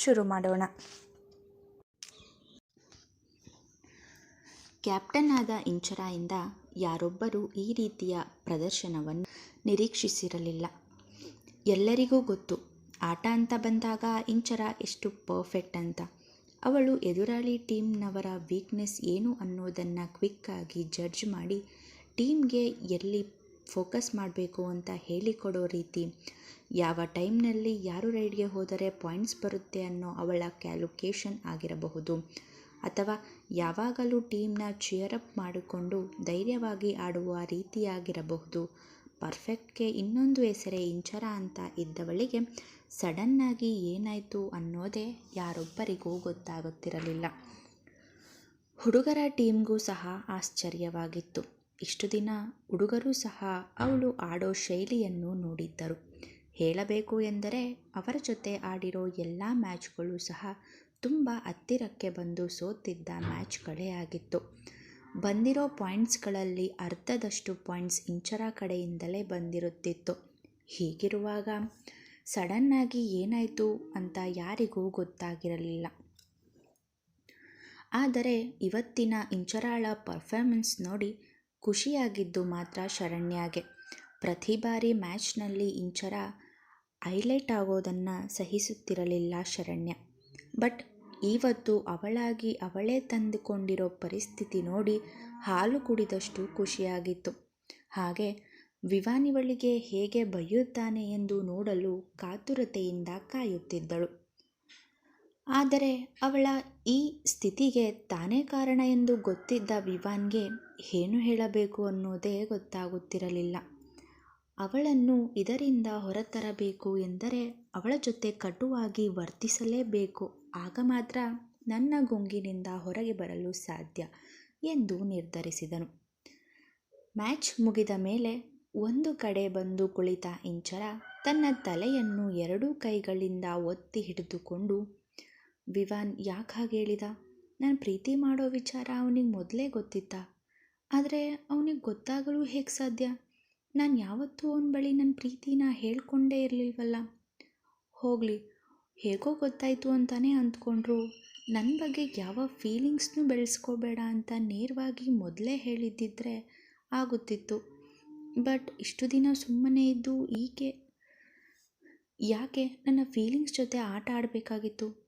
ಶುರು ಮಾಡೋಣ. ಕ್ಯಾಪ್ಟನ್ ಆದ ಇಂಚರಾಯಿಂದ ಯಾರೊಬ್ಬರು ಈ ರೀತಿಯ ಪ್ರದರ್ಶನವನ್ನು ನಿರೀಕ್ಷಿಸಿರಲಿಲ್ಲ. ಎಲ್ಲರಿಗೂ ಗೊತ್ತು, ಆಟ ಅಂತ ಬಂದಾಗ ಇಂಚರ ಎಷ್ಟು ಪರ್ಫೆಕ್ಟ್ ಅಂತ. ಅವಳು ಎದುರಾಳಿ ಟೀಮ್ನವರ ವೀಕ್ನೆಸ್ ಏನು ಅನ್ನೋದನ್ನು ಕ್ವಿಕ್ಕಾಗಿ ಜಡ್ಜ್ ಮಾಡಿ ಟೀಮ್ಗೆ ಎಲ್ಲಿ ಫೋಕಸ್ ಮಾಡಬೇಕು ಅಂತ ಹೇಳಿಕೊಡೋ ರೀತಿ ಯಾವ ಟೈಮ್ನಲ್ಲಿ ಯಾರು ರೈಡ್ಗೆ ಹೋದರೆ ಪಾಯಿಂಟ್ಸ್ ಬರುತ್ತೆ ಅನ್ನೋ ಅವಳ ಕ್ಯಾಲ್ಕುಲೇಷನ್ ಆಗಿರಬಹುದು. ಅಥವಾ ಯಾವಾಗಲೂ ಟೀಮ್ನ ಚಿಯರಪ್ ಮಾಡಿಕೊಂಡು ಧೈರ್ಯವಾಗಿ ಆಡುವ ರೀತಿಯಾಗಿರಬಹುದು. ಪರ್ಫೆಕ್ಟ್ಗೆ ಇನ್ನೊಂದು ಹೆಸರೇ ಇಂಚರ ಅಂತ ಇದ್ದವಳಿಗೆ ಸಡನ್ನಾಗಿ ಏನಾಯಿತು ಅನ್ನೋದೇ ಯಾರೊಬ್ಬರಿಗೂ ಗೊತ್ತಾಗುತ್ತಿರಲಿಲ್ಲ. ಹುಡುಗರ ಟೀಮ್ಗೂ ಸಹ ಆಶ್ಚರ್ಯವಾಗಿತ್ತು. ಇಷ್ಟು ದಿನ ಹುಡುಗರು ಸಹ ಅವಳು ಆಡೋ ಶೈಲಿಯನ್ನು ನೋಡಿದ್ದರು. ಹೇಳಬೇಕು ಎಂದರೆ ಅವರ ಜೊತೆ ಆಡಿರೋ ಎಲ್ಲ ಮ್ಯಾಚ್ಗಳು ಸಹ ತುಂಬ ಹತ್ತಿರಕ್ಕೆ ಬಂದು ಸೋತಿದ್ದ ಮ್ಯಾಚ್ಗಳೇ ಆಗಿತ್ತು. ಬಂದಿರೋ ಪಾಯಿಂಟ್ಸ್ಗಳಲ್ಲಿ ಅರ್ಧದಷ್ಟು ಪಾಯಿಂಟ್ಸ್ ಇಂಚರ ಕಡೆಯಿಂದಲೇ ಬಂದಿರುತ್ತಿತ್ತು. ಹೀಗಿರುವಾಗ ಸಡನ್ನಾಗಿ ಏನಾಯಿತು ಅಂತ ಯಾರಿಗೂ ಗೊತ್ತಾಗಿರಲಿಲ್ಲ. ಆದರೆ ಇವತ್ತಿನ ಇಂಚರಾಳ ಪರ್ಫಾರ್ಮೆನ್ಸ್ ನೋಡಿ ಖುಷಿಯಾಗಿದ್ದು ಮಾತ್ರ ಶರಣ್ಯಾಗೆ. ಪ್ರತಿ ಬಾರಿ ಮ್ಯಾಚ್ನಲ್ಲಿ ಇಂಚರ ಹೈಲೈಟ್ ಆಗೋದನ್ನು ಸಹಿಸುತ್ತಿರಲಿಲ್ಲ ಶರಣ್ಯ. ಬಟ್ ಇವತ್ತು ಅವಳಾಗಿ ಅವಳೇ ತಂದುಕೊಂಡಿರೋ ಪರಿಸ್ಥಿತಿ ನೋಡಿ ಹಾಲು ಕುಡಿದಷ್ಟು ಖುಷಿಯಾಗಿತ್ತು. ಹಾಗೆ ವಿವಾನಿವಳಿಗೆ ಹೇಗೆ ಬೈಯುತ್ತಾನೆ ಎಂದು ನೋಡಲು ಕಾತುರತೆಯಿಂದ ಕಾಯುತ್ತಿದ್ದಳು. ಆದರೆ ಅವಳ ಈ ಸ್ಥಿತಿಗೆ ತಾನೇ ಕಾರಣ ಎಂದು ಗೊತ್ತಿದ್ದ ವಿವಾನ್ಗೆ ಏನು ಹೇಳಬೇಕು ಅನ್ನೋದೇ ಗೊತ್ತಾಗುತ್ತಿರಲಿಲ್ಲ. ಅವಳನ್ನು ಇದರಿಂದ ಹೊರತರಬೇಕು ಎಂದರೆ ಅವಳ ಜೊತೆ ಕಟುವಾಗಿ ವರ್ತಿಸಲೇಬೇಕು. ಆಗ ಮಾತ್ರ ನನ್ನ ಗುಂಗಿನಿಂದ ಹೊರಗೆ ಬರಲು ಸಾಧ್ಯ ಎಂದು ನಿರ್ಧರಿಸಿದನು. ಮ್ಯಾಚ್ ಮುಗಿದ ಮೇಲೆ ಒಂದು ಕಡೆ ಬಂದು ಕುಳಿತ ಇಂಚರ ತನ್ನ ತಲೆಯನ್ನು ಎರಡೂ ಕೈಗಳಿಂದ ಒತ್ತಿ ಹಿಡಿದುಕೊಂಡು ವಿವಾನ್ ಯಾಕೆ ಹಾಗೆ ಹೇಳಿದ? ನಾನು ಪ್ರೀತಿ ಮಾಡೋ ವಿಚಾರ ಅವನಿಗೆ ಮೊದಲೇ ಗೊತ್ತಿತ್ತ. ಆದರೆ ಅವನಿಗೆ ಗೊತ್ತಾಗಲು ಹೇಗೆ ಸಾಧ್ಯ? ನಾನು ಯಾವತ್ತೂ ಅವನ ಬಳಿ ನನ್ನ ಪ್ರೀತಿನ ಹೇಳ್ಕೊಂಡೇ ಇರಲಿಲ್ವಲ್ಲ? ಹೋಗಲಿ, ಹೇಗೋ ಗೊತ್ತಾಯಿತು ಅಂತಾನೆ ಅಂದ್ಕೊಂಡ್ರು ನನ್ನ ಬಗ್ಗೆ ಯಾವ ಫೀಲಿಂಗ್ಸ್ನೂ ಬೆಳೆಸ್ಕೋಬೇಡ ಅಂತ ನೇರವಾಗಿ ಮೊದಲೇ ಹೇಳಿದ್ದಿದ್ರೆ ಆಗುತ್ತಿತ್ತು. ಬಟ್ ಇಷ್ಟು ದಿನ ಸುಮ್ಮನೆ ಇದ್ದು ಈಕೆ, ಯಾಕೆ ನನ್ನ ಫೀಲಿಂಗ್ಸ್ ಜೊತೆ ಆಟ ಆಡಬೇಕಾಗಿತ್ತು?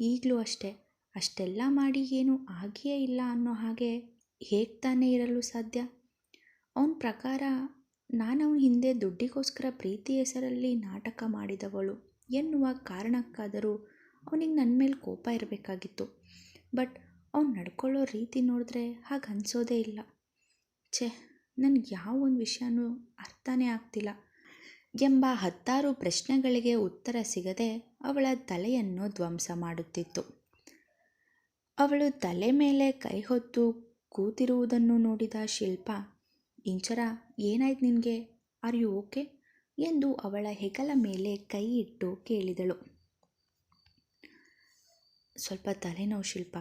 ಈಗಲೂ ಅಷ್ಟೇ. ಅಷ್ಟೆಲ್ಲ ಮಾಡಿ ಏನು ಆಗಿಯೇ ಇಲ್ಲ ಅನ್ನೋ ಹಾಗೆ ಹೇಗೆ ತಾನೇ ಇರಲು ಸಾಧ್ಯ? ಅವನ ಪ್ರಕಾರ ನಾನು ಅವನ ಹಿಂದೆ ದುಡ್ಡಿಗೋಸ್ಕರ ಪ್ರೀತಿ ಹೆಸರಲ್ಲಿ ನಾಟಕ ಮಾಡಿದವಳು ಎನ್ನುವ ಕಾರಣಕ್ಕಾದರೂ ಅವನಿಗೆ ನನ್ನ ಮೇಲೆ ಕೋಪ ಇರಬೇಕಾಗಿತ್ತು. ಬಟ್ ಅವ್ನು ನಡ್ಕೊಳ್ಳೋ ರೀತಿ ನೋಡಿದ್ರೆ ಹಾಗೆ ಅನಿಸೋದೇ ಇಲ್ಲ. ಛೇ, ನನಗೆ ಯಾವ ಒಂದು ವಿಷಯನೂ ಅರ್ಥನೇ ಆಗ್ತಿಲ್ಲ. ಎಂಬ ಹತ್ತಾರು ಪ್ರಶ್ನೆಗಳಿಗೆ ಉತ್ತರ ಸಿಗದೆ ಅವಳ ತಲೆಯನ್ನು ಧ್ವಂಸ ಮಾಡುತ್ತಿತ್ತು. ಅವಳು ತಲೆ ಮೇಲೆ ಕೈ ಹೊತ್ತು ಕೂತಿರುವುದನ್ನು ನೋಡಿದ ಶಿಲ್ಪ, ಇಂಚರ, ಏನಾಯ್ತು ನಿನಗೆ? ಆರ್ ಯು ಓಕೆ ಎಂದು ಅವಳ ಹೆಗಲ ಮೇಲೆ ಕೈ ಇಟ್ಟು ಕೇಳಿದಳು. ಸ್ವಲ್ಪ ತಲೆನೋವು ಶಿಲ್ಪ,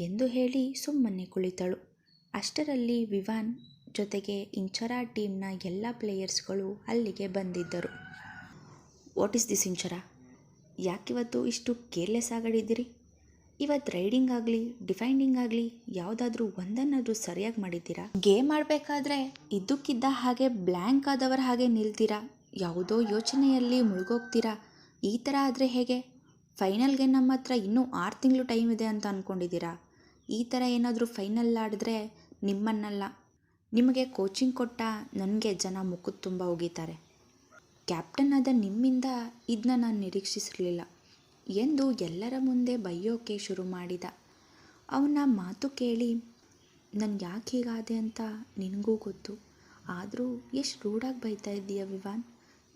ಎಂದು ಹೇಳಿ ಸುಮ್ಮನೆ ಕುಳಿತಳು. ಅಷ್ಟರಲ್ಲಿ ವಿವಾನ್ ಜೊತೆಗೆ ಇಂಚರ ಟೀಮ್ನ ಎಲ್ಲ ಪ್ಲೇಯರ್ಸ್ಗಳು ಅಲ್ಲಿಗೆ ಬಂದಿದ್ದರು. What is this Inchara? ಯಾಕಿವತ್ತು ಇಷ್ಟು ಕೇರ್ಲೆಸ್ ಆಗಿದ್ದೀರಿ ಇವತ್ತು ರೈಡಿಂಗ್ ಆಗಲಿ, ಡಿಫೈಂಡಿಂಗ್ ಆಗಲಿ ಯಾವುದಾದ್ರೂ ಒಂದನ್ನಾದರೂ ಸರಿಯಾಗಿ ಮಾಡಿದ್ದೀರಾ? ಗೇಮ್ ಆಡಬೇಕಾದ್ರೆ ಇದ್ದಕ್ಕಿದ್ದ ಹಾಗೆ ಬ್ಲ್ಯಾಂಕ್ ಆದವರ ಹಾಗೆ ನಿಲ್ತೀರಾ? ಯಾವುದೋ ಯೋಚನೆಯಲ್ಲಿ ಮುಳುಗೋಗ್ತೀರಾ? ಈ ಥರ ಆದರೆ ಹೇಗೆ? ಫೈನಲ್ಗೆ ನಮ್ಮ ಹತ್ರ ಇನ್ನೂ ಆರು ತಿಂಗಳು ಟೈಮ್ ಇದೆ ಅಂತ ಅಂದ್ಕೊಂಡಿದ್ದೀರಾ ಈ ಥರ ಏನಾದರೂ ಫೈನಲ್ ಆಡಿದ್ರೆ ನಿಮ್ಮನ್ನಲ್ಲ. ನಿಮಗೆ ಕೋಚಿಂಗ್ ಕೊಟ್ಟ ನನಗೆ ಜನ ಮುಖದ ತುಂಬ ಹೋಗಿದ್ದಾರೆ ಕ್ಯಾಪ್ಟನ್ ಆದ ನಿಮ್ಮಿಂದ ಇದನ್ನ ನಾನು ನಿರೀಕ್ಷಿಸಿರಲಿಲ್ಲ. ಎಂದು ಎಲ್ಲರ ಮುಂದೆ ಬೈಯೋಕೆ ಶುರು ಮಾಡಿದ. ಅವನ ಮಾತು ಕೇಳಿ, ನಾನು ಯಾಕೆ ಹೀಗಾದೆ ಅಂತ ನಿನಗೂ ಗೊತ್ತು. ಆದರೂ ಎಷ್ಟು ರೂಢಾಗಿ ಬೈತಾ ಇದ್ದೀಯ ವಿವಾನ್?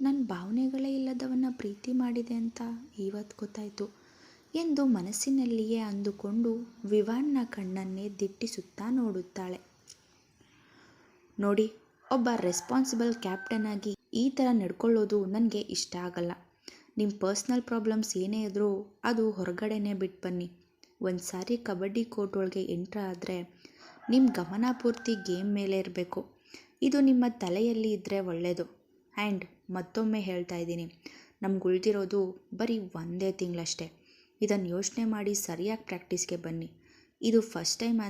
ನನ್ನ ಭಾವನೆಗಳೇ ಇಲ್ಲದವನ್ನ ಪ್ರೀತಿ ಮಾಡಿದೆ ಅಂತ ಇವತ್ತು ಗೊತ್ತಾಯಿತು ಎಂದು ಮನಸ್ಸಿನಲ್ಲಿಯೇ ಅಂದುಕೊಂಡು ವಿವಾನ್ನ ಕಣ್ಣನ್ನೇ ದಿಟ್ಟಿಸುತ್ತಾ ನೋಡುತ್ತಾಳೆ. ನೋಡಿ, ಒಬ್ಬ ರೆಸ್ಪಾನ್ಸಿಬಲ್ ಕ್ಯಾಪ್ಟನ್ ಆಗಿ ಈ ಥರ ನಡ್ಕೊಳ್ಳೋದು ನನಗೆ ಇಷ್ಟ ಆಗಲ್ಲ. ನಿಮ್ಮ ಪರ್ಸ್ನಲ್ ಪ್ರಾಬ್ಲಮ್ಸ್ ಏನೇ ಇದ್ರೂ ಅದು ಹೊರಗಡೆನೇ ಬಿಟ್ಟು ಬನ್ನಿ. ಒಂದು ಸಾರಿ ಕಬಡ್ಡಿ ಕೋರ್ಟ್ ಒಳಗೆ ಎಂಟ್ರ್ ಆದರೆ ನಿಮ್ಮ ಗಮನ ಪೂರ್ತಿ ಗೇಮ್ ಮೇಲೆ ಇರಬೇಕು. ಇದು ನಿಮ್ಮ ತಲೆಯಲ್ಲಿ ಇದ್ದರೆ ಒಳ್ಳೆಯದು ಆ್ಯಂಡ್ ಮತ್ತೊಮ್ಮೆ ಹೇಳ್ತಾ ಇದ್ದೀನಿ, ನಮ್ಗೆ ಉಳಿದಿರೋದು ಬರೀ ಒಂದೇ ತಿಂಗಳಷ್ಟೇ. ಇದನ್ನು ಯೋಚನೆ ಮಾಡಿ ಸರಿಯಾಗಿ ಪ್ರಾಕ್ಟೀಸ್ಗೆ ಬನ್ನಿ. ಇದು ಫಸ್ಟ್ ಟೈಮ್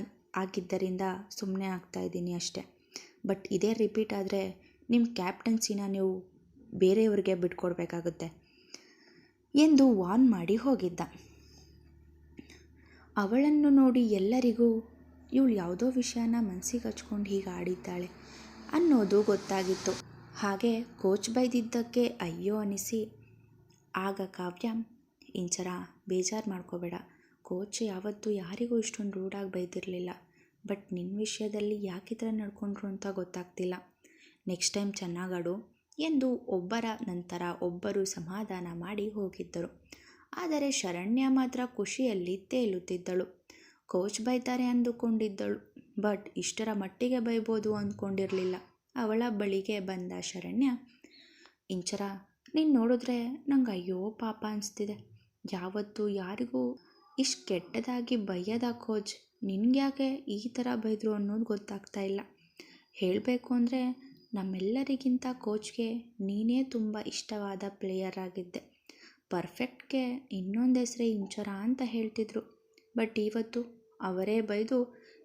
ಆಗಿದ್ದರಿಂದ ಸುಮ್ಮನೆ ಆಗ್ತಾ ಇದ್ದೀನಿ ಅಷ್ಟೇ. ಬಟ್ ಇದೇ ರಿಪೀಟ್ ಆದರೆ ನಿಮ್ಮ ಕ್ಯಾಪ್ಟನ್ಸಿನ ನೀವು ಬೇರೆಯವ್ರಿಗೆ ಬಿಟ್ಕೊಡ್ಬೇಕಾಗುತ್ತೆ ಎಂದು ವಾರ್ನ್ ಮಾಡಿ ಹೋಗಿದ್ದ. ಅವಳನ್ನು ನೋಡಿ ಎಲ್ಲರಿಗೂ, ಇವಳು ಯಾವುದೋ ವಿಷಯನ ಮನಸ್ಸಿಗೆ ಹಚ್ಕೊಂಡು ಹೀಗೆ ಆಡಿದ್ದಾಳೆ ಅನ್ನೋದು ಗೊತ್ತಾಗಿತ್ತು. ಹಾಗೆ ಕೋಚ್ ಬೈದಿದ್ದಕ್ಕೆ ಅಯ್ಯೋ ಅನಿಸಿ, ಆಗ ಕಾವ್ಯ, ಇಂಚರ ಬೇಜಾರು ಮಾಡ್ಕೋಬೇಡ. ಕೋಚ್ ಯಾವತ್ತೂ ಯಾರಿಗೂ ಇಷ್ಟೊಂದು ರೂಡಾಗಿ ಬೈದಿರಲಿಲ್ಲ. ಬಟ್ ನಿನ್ನ ವಿಷಯದಲ್ಲಿ ಯಾಕೆ ಥರ ನಡ್ಕೊಂಡ್ರು ಅಂತ ಗೊತ್ತಾಗ್ತಿಲ್ಲ. ನೆಕ್ಸ್ಟ್ ಟೈಮ್ ಚೆನ್ನಾಗಾಡು ಎಂದು ಒಬ್ಬರ ನಂತರ ಒಬ್ಬರು ಸಮಾಧಾನ ಮಾಡಿ ಹೋಗಿದ್ದರು. ಆದರೆ ಶರಣ್ಯ ಮಾತ್ರ ಖುಷಿಯಲ್ಲಿ ತೇಲುತ್ತಿದ್ದಳು. ಕೋಚ್ ಬೈತಾರೆ ಅಂದುಕೊಂಡಿದ್ದಳು. ಬಟ್ ಇಷ್ಟರ ಮಟ್ಟಿಗೆ ಬೈಬೋದು ಅಂದ್ಕೊಂಡಿರಲಿಲ್ಲ. ಅವಳ ಬಳಿಗೆ ಬಂದ ಶರಣ್ಯ, ಇಂಚರ, ನೀನು ನೋಡಿದ್ರೆ ನಂಗೆ ಅಯ್ಯೋ ಪಾಪ ಅನಿಸ್ತಿದೆ. ಯಾವತ್ತೂ ಯಾರಿಗೂ ಇಷ್ಟು ಕೆಟ್ಟದಾಗಿ ಬೈಯದ ಕೋಚ್ ನಿನ್ಗ್ಯಾಕೆ ಈ ಥರ ಬೈದರು ಅನ್ನೋದು ಗೊತ್ತಾಗ್ತಾ ಇಲ್ಲ. ಹೇಳಬೇಕು ಅಂದರೆ ನಮ್ಮೆಲ್ಲರಿಗಿಂತ ಕೋಚ್ಗೆ ನೀನೇ ತುಂಬ ಇಷ್ಟವಾದ ಪ್ಲೇಯರ್ ಆಗಿದ್ದೆ. ಪರ್ಫೆಕ್ಟ್ಗೆ ಇನ್ನೊಂದು ಹೆಸರೇ ಇಂಚರ ಅಂತ ಹೇಳ್ತಿದ್ರು. ಬಟ್ ಇವತ್ತು ಅವರೇ ಬೈದು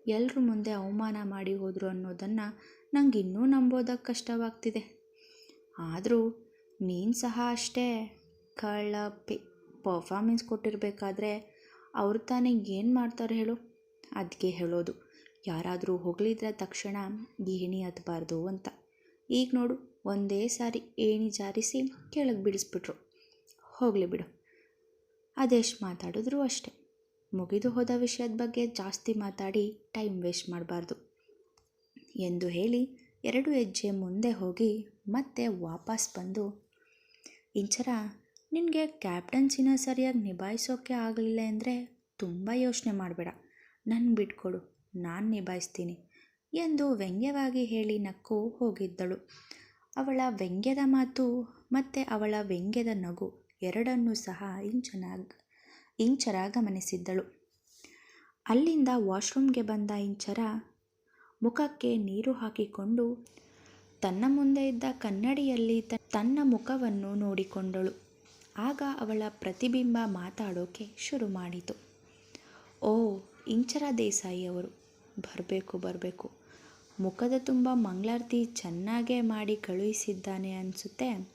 ಎಲ್ಲರ ಮುಂದೆ ಅವಮಾನ ಮಾಡಿ ಹೋದರು ಅನ್ನೋದನ್ನು ನಂಗೆ ಇನ್ನೂ ನಂಬೋದಕ್ಕೆ ಕಷ್ಟವಾಗ್ತಿದೆ. ಆದರೂ ನೀನು ಸಹ ಅಷ್ಟೇ ಕಳ್ಳ ಪಿ ಪರ್ಫಾಮೆನ್ಸ್ ಕೊಟ್ಟಿರಬೇಕಾದ್ರೆ ಅವ್ರು ತಾನೇ ಏನು ಮಾಡ್ತಾರೆ ಹೇಳು. ಅದಕ್ಕೆ ಹೇಳೋದು, ಯಾರಾದರೂ ಹೊಗಳಿದ್ರೆ ತಕ್ಷಣ ಏಣಿ ಹತ್ತಬಾರ್ದು ಅಂತ. ಈಗ ನೋಡು, ಒಂದೇ ಸಾರಿ ಏಣಿ ಜಾರಿಸಿ ಕೆಳಗೆ ಬಿಡಿಸ್ಬಿಟ್ರು. ಹೋಗಲಿ ಬಿಡು. ಅದೆಷ್ಟು ಮಾತಾಡಿದ್ರು ಅಷ್ಟೆ. ಮುಗಿದು ಹೋದ ವಿಷಯದ ಬಗ್ಗೆ ಜಾಸ್ತಿ ಮಾತಾಡಿ ಟೈಮ್ ವೇಸ್ಟ್ ಮಾಡಬಾರ್ದು. ಎಂದು ಹೇಳಿ ಎರಡು ಹೆಜ್ಜೆ ಮುಂದೆ ಹೋಗಿ ಮತ್ತೆ ವಾಪಸ್ ಬಂದು, ಇಂಚರ, ನಿನಗೆ ಕ್ಯಾಪ್ಟನ್ಸಿನ ಸರಿಯಾಗಿ ನಿಭಾಯಿಸೋಕ್ಕೆ ಆಗಲಿಲ್ಲ ಅಂದರೆ ತುಂಬ ಯೋಚನೆ ಮಾಡಬೇಡ. ನನ್ನ ಬಿಟ್ಕೊಡು. ನಾನು ನಿಭಾಯಿಸ್ತೀನಿ. ಎಂದು ವ್ಯಂಗ್ಯವಾಗಿ ಹೇಳಿ ನಕ್ಕು ಹೋಗಿದ್ದಳು. ಅವಳ ವ್ಯಂಗ್ಯದ ಮಾತು ಮತ್ತು ಅವಳ ವ್ಯಂಗ್ಯದ ನಗು ಎರಡನ್ನೂ ಸಹ ಇಂಚನ ಇಂಚರ ಗಮನಿಸಿದ್ದಳು ಅಲ್ಲಿಂದ ವಾಶ್ರೂಮ್ಗೆ ಬಂದ ಇಂಚರ ಮುಖಕ್ಕೆ ನೀರು ಹಾಕಿಕೊಂಡು ತನ್ನ ಮುಂದೆ ಇದ್ದ ಕನ್ನಡಿಯಲ್ಲಿ ತನ್ನ ಮುಖವನ್ನು ನೋಡಿಕೊಂಡಳು. ಆಗ ಅವಳ ಪ್ರತಿಬಿಂಬ ಮಾತಾಡೋಕೆ ಶುರು ಮಾಡಿತು. ಓ, ಇಂಚರ ದೇಸಾಯಿಯವರು, ಬರಬೇಕು ಬರಬೇಕು. ಮುಖದ ತುಂಬ ಮಂಗಳಾರತಿ ಚೆನ್ನಾಗೇ ಮಾಡಿ ಕಳುಹಿಸಿದ್ದಾನೆ ಅನಿಸುತ್ತೆ.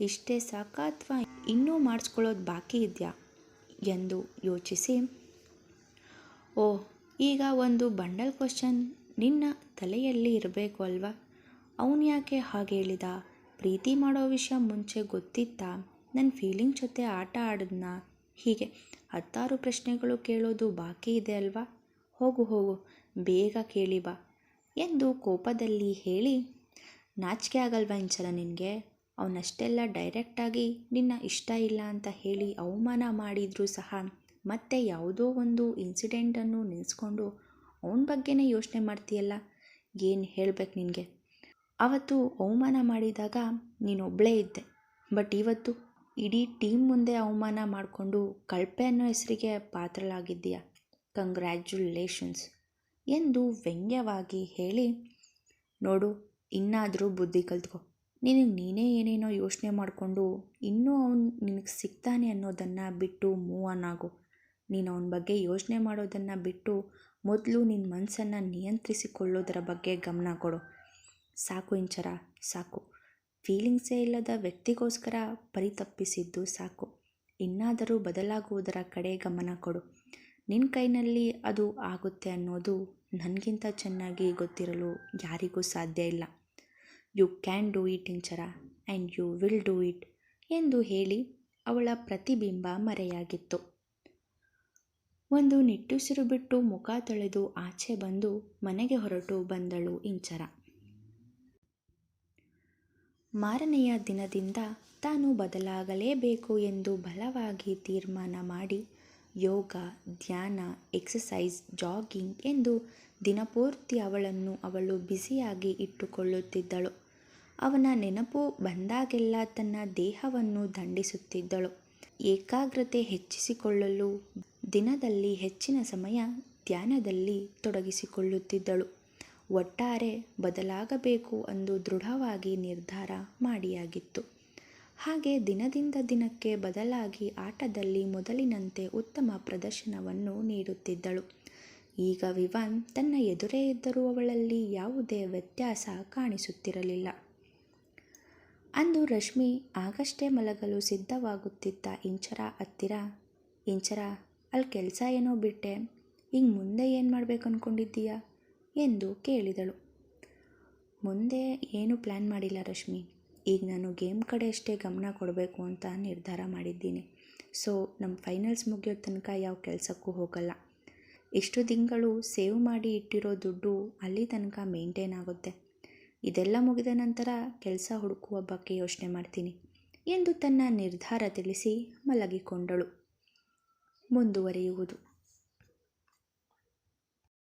ಇಷ್ಟೇ ಸಾಕಾ ಅಥವಾ ಇನ್ನೂ ಮಾಡಿಸ್ಕೊಳ್ಳೋದು ಬಾಕಿ ಇದೆಯಾ? ಎಂದು ಯೋಚಿಸಿ. ಓ ಈಗ ಒಂದು ಬಂಡಲ್ ಕ್ವಶನ್ ನಿನ್ನ ತಲೆಯಲ್ಲಿ ಇರಬೇಕು ಅಲ್ವಾ? ಅವನು ಯಾಕೆ ಹಾಗೆ ಹೇಳಿದ? ಪ್ರೀತಿ ಮಾಡೋ ವಿಷಯ ಮುಂಚೆ ಗೊತ್ತಿತ್ತಾ? ನನ್ನ ಫೀಲಿಂಗ್ ಜೊತೆ ಆಟ ಆಡಿದ್ನ? ಹೀಗೆ ಹತ್ತಾರು ಪ್ರಶ್ನೆಗಳು ಕೇಳೋದು ಬಾಕಿ ಇದೆ ಅಲ್ವಾ? ಹೋಗು ಹೋಗು, ಬೇಗ ಕೇಳಿ ಬಾ. ಎಂದು ಕೋಪದಲ್ಲಿ ಹೇಳಿ, ನಾಚಿಕೆ ಆಗಲ್ವಾ ಇಂಚಲ ನಿನಗೆ? ಅವನಷ್ಟೆಲ್ಲ ಡೈರೆಕ್ಟಾಗಿ ನಿನ್ನ ಇಷ್ಟ ಇಲ್ಲ ಅಂತ ಹೇಳಿ ಅವಮಾನ ಮಾಡಿದರೂ ಸಹ ಮತ್ತೆ ಯಾವುದೋ ಒಂದು ಇನ್ಸಿಡೆಂಟನ್ನು ನೆನೆಸ್ಕೊಂಡು ಅವನ ಬಗ್ಗೆನೇ ಯೋಚನೆ ಮಾಡ್ತೀಯಲ್ಲ? ಏನು ಹೇಳಬೇಕು ನಿನಗೆ? ಅವತ್ತು ಅವಮಾನ ಮಾಡಿದಾಗ ನೀನೊಬ್ಬಳೇ ಇದ್ದೆ. ಬಟ್ ಇವತ್ತು ಇಡೀ ಟೀಮ್ ಮುಂದೆ ಅವಮಾನ ಮಾಡಿಕೊಂಡು ಕಳಪೆ ಅನ್ನೋ ಹೆಸರಿಗೆ ಪಾತ್ರಳಾಗಿದ್ದೀಯ. ಕಂಗ್ರ್ಯಾಚುಲೇಷನ್ಸ್ ಎಂದು ವ್ಯಂಗ್ಯವಾಗಿ ಹೇಳಿ, ನೋಡು, ಇನ್ನಾದರೂ ಬುದ್ಧಿ ಕಲ್ತ್ಕೊ. ನಿನಗೆ ನೀನೇ ಏನೇನೋ ಯೋಚನೆ ಮಾಡಿಕೊಂಡು ಇನ್ನೂ ಅವನು ನಿನಗೆ ಸಿಗ್ತಾನೆ ಅನ್ನೋದನ್ನು ಬಿಟ್ಟು ಮೂವ್ ಆನ್ ಆಗು. ನೀನು ಅವನ ಬಗ್ಗೆ ಯೋಚನೆ ಮಾಡೋದನ್ನು ಬಿಟ್ಟು ಮೊದಲು ನಿನ್ನ ಮನಸ್ಸನ್ನು ನಿಯಂತ್ರಿಸಿಕೊಳ್ಳೋದರ ಬಗ್ಗೆ ಗಮನ ಕೊಡು. ಸಾಕು ಇಂಚರ, ಸಾಕು. ಫೀಲಿಂಗ್ಸೇ ಇಲ್ಲದ ವ್ಯಕ್ತಿಗೋಸ್ಕರ ಪರಿತಪ್ಪಿಸಿದ್ದು ಸಾಕು. ಇನ್ನಾದರೂ ಬದಲಾಗುವುದರ ಕಡೆ ಗಮನ ಕೊಡು. ನಿನ್ನ ಕೈನಲ್ಲಿ ಅದು ಆಗುತ್ತೆ ಅನ್ನೋದು ನನಗಿಂತ ಚೆನ್ನಾಗಿ ಗೊತ್ತಿರಲು ಯಾರಿಗೂ ಸಾಧ್ಯ ಇಲ್ಲ. You can do it Inchara and you will do it ಎಂದು ಹೇಳಿ ಅವಳ ಪ್ರತಿಬಿಂಬ ಮರೆಯಾಗಿತ್ತು. ಒಂದು ನಿಟ್ಟುಸಿರು ಬಿಟ್ಟು ಮುಖ ತೊಳೆದು ಆಚೆ ಬಂದು ಮನೆಗೆ ಹೊರಟು ಬಂದಳು ಇಂಚರ. ಮಾರನೆಯ ದಿನದಿಂದ ತಾನು ಬದಲಾಗಲೇಬೇಕು ಎಂದು ಬಲವಾಗಿ ತೀರ್ಮಾನ ಮಾಡಿ ಯೋಗ, ಧ್ಯಾನ ಎಕ್ಸಸೈಸ್ ಜಾಗಿಂಗ್ ಎಂದು ದಿನಪೂರ್ತಿ ಅವಳನ್ನು ಅವಳು ಬ್ಯುಸಿಯಾಗಿ ಇಟ್ಟುಕೊಳ್ಳುತ್ತಿದ್ದಳು. ಅವನ ನೆನಪು ಬಂದಾಗೆಲ್ಲ ತನ್ನ ದೇಹವನ್ನು ದಂಡಿಸುತ್ತಿದ್ದಳು. ಏಕಾಗ್ರತೆ ಹೆಚ್ಚಿಸಿಕೊಳ್ಳಲು ದಿನದಲ್ಲಿ ಹೆಚ್ಚಿನ ಸಮಯ ಧ್ಯಾನದಲ್ಲಿ ತೊಡಗಿಸಿಕೊಳ್ಳುತ್ತಿದ್ದಳು. ಒಟ್ಟಾರೆ ಬದಲಾಗಬೇಕು ಎಂದು ದೃಢವಾಗಿ ನಿರ್ಧಾರ ಮಾಡಿಯಾಗಿತ್ತು. ಹಾಗೆ ದಿನದಿಂದ ದಿನಕ್ಕೆ ಬದಲಾಗಿ ಆಟದಲ್ಲಿ ಮೊದಲಿನಂತೆ ಉತ್ತಮ ಪ್ರದರ್ಶನವನ್ನು ನೀಡುತ್ತಿದ್ದಳು. ಈಗ ವಿವಾನ್ ತನ್ನ ಎದುರೇ ಇದ್ದರುವವಳಲ್ಲಿ ಯಾವುದೇ ವ್ಯತ್ಯಾಸ ಕಾಣಿಸುತ್ತಿರಲಿಲ್ಲ. ಅಂದು ರಶ್ಮಿ ಆಗಷ್ಟೇ ಮಲಗಲು ಸಿದ್ಧವಾಗುತ್ತಿದ್ದ ಇಂಚರ ಹತ್ತಿರ, ಇಂಚರ ಅಲ್ಲಿ ಕೆಲಸ ಏನೋ ಬಿಟ್ಟೆ? ಈಗ ಮುಂದೆ ಏನು ಮಾಡಬೇಕು ಅಂದ್ಕೊಂಡಿದ್ದೀಯಾ ಎಂದು ಕೇಳಿದಳು. ಮುಂದೆ ಏನು ಪ್ಲ್ಯಾನ್ ಮಾಡಿಲ್ಲ ರಶ್ಮಿ. ಈಗ ನಾನು ಗೇಮ್ ಕಡೆ ಅಷ್ಟೇ ಗಮನ ಕೊಡಬೇಕು ಅಂತ ನಿರ್ಧಾರ ಮಾಡಿದ್ದೀನಿ. ಸೊ, ನಮ್ಮ ಫೈನಲ್ಸ್ ಮುಗಿಯೋ ತನಕ ಯಾವ ಕೆಲಸಕ್ಕೂ ಹೋಗಲ್ಲ. ಇಷ್ಟು ತಿಂಗಳು ಸೇವ್ ಮಾಡಿ ಇಟ್ಟಿರೋ ದುಡ್ಡು ಅಲ್ಲಿ ತನಕ ಮೇಂಟೈನ್ ಆಗುತ್ತೆ. ಇದೆಲ್ಲ ಮುಗಿದ ನಂತರ ಕೆಲಸ ಹುಡುಕುವ ಬಗ್ಗೆ ಯೋಚನೆ ಮಾಡ್ತೀನಿ ಎಂದು ತನ್ನ ನಿರ್ಧಾರ ತಿಳಿಸಿ ಮಲಗಿಕೊಂಡಳು. ಮುಂದುವರಿಯುವುದು.